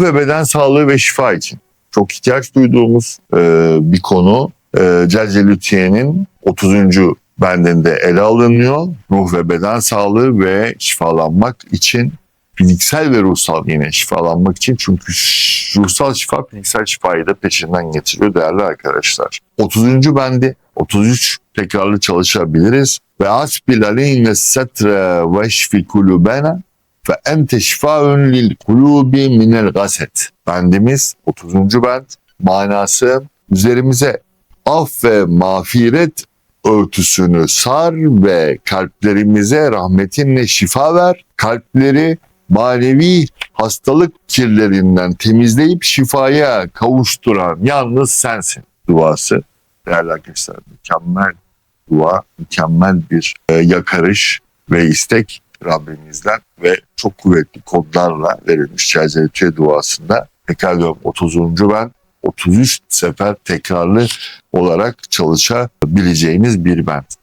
ruh ve beden sağlığı ve şifa için çok ihtiyaç duyduğumuz e, bir konu. E, Celce Lütfiye'nin 30. bendinde ele alınıyor. Ruh ve beden sağlığı ve şifalanmak için fiziksel ve ruhsal yine şifalanmak için çünkü ruhsal şifa fiziksel şifayı da peşinden getiriyor değerli arkadaşlar. 30. bendi 33 tekrarlı çalışabiliriz. Ve asbil aleyhine setre ve şfi kulubena ve ente şifaun lil kulubi minel gaset. Bendimiz 30. bend manası üzerimize af ve mağfiret örtüsünü sar ve kalplerimize rahmetinle şifa ver. Kalpleri manevi hastalık kirlerinden temizleyip şifaya kavuşturan yalnız sensin duası. Değerli arkadaşlar mükemmel dua, mükemmel bir e, yakarış ve istek Rabbimizden ve çok kuvvetli kodlarla verilmiş Çerçeve duasında. Tekrar diyorum 30. ben 33 sefer tekrarlı olarak çalışabileceğiniz bir bent.